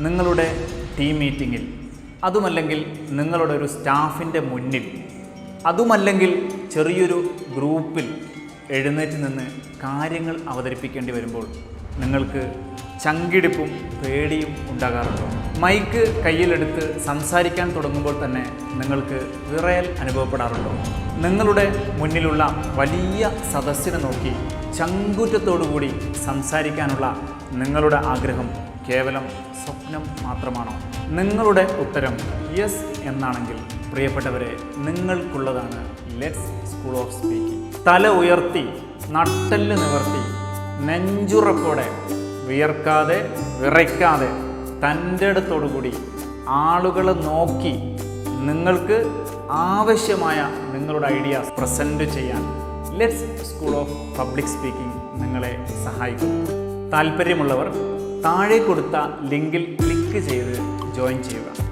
നിങ്ങളുടെ ടീം മീറ്റിങ്ങിൽ അതുമല്ലെങ്കിൽ നിങ്ങളുടെ ഒരു സ്റ്റാഫിന്റെ മുന്നിൽ അതുമല്ലെങ്കിൽ ചെറിയൊരു ഗ്രൂപ്പിൽ എഴുന്നേറ്റ് നിന്ന് കാര്യങ്ങൾ അവതരിപ്പിക്കേണ്ടി വരുമ്പോൾ നിങ്ങൾക്ക് ചങ്കിടിപ്പും പേടിയും ഉണ്ടാകാറുണ്ടോ? മൈക്ക് കയ്യിലെടുത്ത് സംസാരിക്കാൻ തുടങ്ങുമ്പോൾ തന്നെ നിങ്ങൾക്ക് വിറയൽ അനുഭവപ്പെടാറുണ്ടോ? നിങ്ങളുടെ മുന്നിലുള്ള വലിയ സദസ്സിനെ നോക്കി ചങ്കൂറ്റത്തോടുകൂടി സംസാരിക്കാനുള്ള നിങ്ങളുടെ ആഗ്രഹം കേവലം സ്വപ്നം മാത്രമാണോ? നിങ്ങളുടെ ഉത്തരം യെസ് എന്നാണെങ്കിൽ പ്രിയപ്പെട്ടവരെ നിങ്ങൾക്കുള്ളതാണ് ലെറ്റ്സ് സ്കൂൾ ഓഫ് സ്പീക്കിംഗ് തല ഉയർത്തി നട്ടൽ നിവർത്തി നെഞ്ചുറപ്പോടെ വിയർക്കാതെ വിറയ്ക്കാതെ തന്റെ അടുത്തോടുകൂടി ആളുകളെ നോക്കി നിങ്ങൾക്ക് ആവശ്യമായ നിങ്ങളുടെ ഐഡിയാസ് പ്രസന്റ് ചെയ്യാൻ Let's School of Public Speaking നിങ്ങളെ സഹായിക്കും താല്പര്യമുള്ളവർ താഴെ കൊടുത്ത ലിങ്കിൽ ക്ലിക്ക് ചെയ്ത് ജോയിൻ ചെയ്യുക.